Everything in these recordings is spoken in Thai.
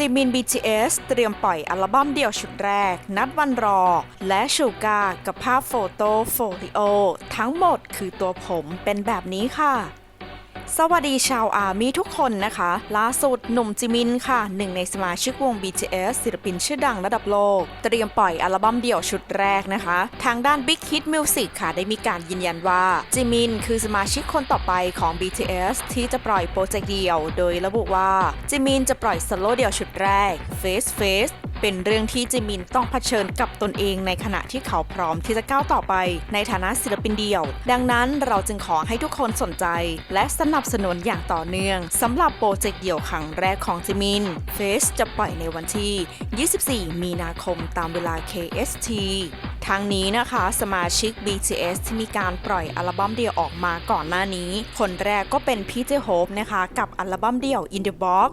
จีมิน BTS เตรียมปล่อยอัลบั้มเดี่ยวชุดแรก นัดวันรอ และชูกากับภาพโฟโต้โฟลิโอ ทั้งหมดคือตัวผมเป็นแบบนี้ค่ะ สวัสดีชาวอาร์มี่ทุกคนนะคะ ล่าสุดหนุ่มจิมินค่ะหนึ่งในสมาชิกวง BTS ศิลปินชื่อดังระดับโลก เตรียมปล่อยอัลบั้มเดี่ยวชุดแรกนะคะ ทางด้าน Big Hit Music ค่ะได้มีการยืนยันว่า จิมินคือสมาชิกคนต่อไปของ BTS ที่จะปล่อยโปรเจกต์เดี่ยว โดยระบุว่า จิมินจะปล่อยโซโลเดี่ยวชุดแรก Face Face เป็นเรื่องที่จิมินต้องเผชิญกับตนเองในขณะที่เขาพร้อมที่จะก้าวต่อไป ในฐานะศิลปินเดี่ยว ดังนั้นเราจึงขอให้ทุกคนสนใจ และสนับสนุนอย่างต่อเนื่องสำหรับโปรเจกต์เดี่ยวครั้งแรกของจิมิน Face จะปล่อยในวันที่ 24 มีนาคมตามเวลา KST ทางนี้นะคะสมาชิก BTS ที่มีการปล่อยอัลบั้มเดี่ยวออกมาก่อนหน้านี้ คนแรกก็เป็นพี่เจโฮปนะคะ กับอัลบั้มเดี่ยว In the Box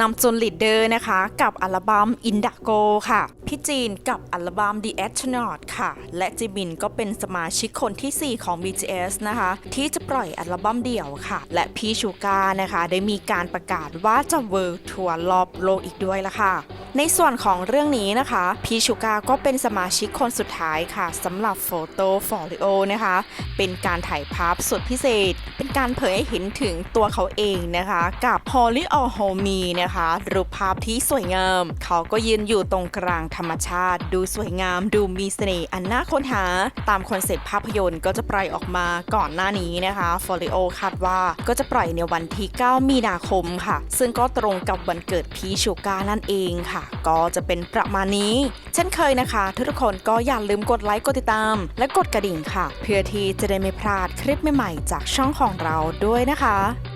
นำจนลีดเดอร์นะคะ กับอัลบั้ม Indigo ค่ะ พี่จีนกับอัลบั้ม The Astronaut ค่ะ และจิมินก็เป็นสมาชิกคนที่ 4 ของ BTS นะคะ ที่จะปล่อยอัลบั้มเดี่ยวค่ะ และพี่ชูกานะคะ ได้มีการประกาศว่าจะเวิร์ทัวร์รอบโลกอีกด้วยละค่ะ ในส่วนของเรื่องนี้นะคะ พี่ชูกาก็เป็นสมาชิกคนสุดท้ายค่ะสำหรับโฟโต้ฟอลิโอนะคะ เป็นการถ่ายภาพสุดพิเศษ เป็นการเผยให้เห็นถึงตัวเขาเองนะคะ กับ Holly or Homie นะคะ รูปภาพที่สวยงาม เขาก็ยืนอยู่ตรงกลางธรรมชาติ ดูสวยงาม ดูมีเสน่ห์อันน่าค้นหา ตามคอนเซปต์ภาพยนตร์ก็จะปล่อยออกมาก่อนหน้านี้นะคะฟอลิโอคาดว่าก็จะปล่อยในวันที่ 9 มีนาคมค่ะ ซึ่งก็ตรงกับวันเกิดพีชูกานั่นเองค่ะ ก็จะเป็นประมาณนี้ เช่นเคยนะคะ ทุกคนก็อย่าลืมกดไลค์กดติดตาม และกดกระดิ่งค่ะ เพื่อที่จะได้ไม่พลาดคลิปใหม่ๆจากช่องของเราด้วยนะคะ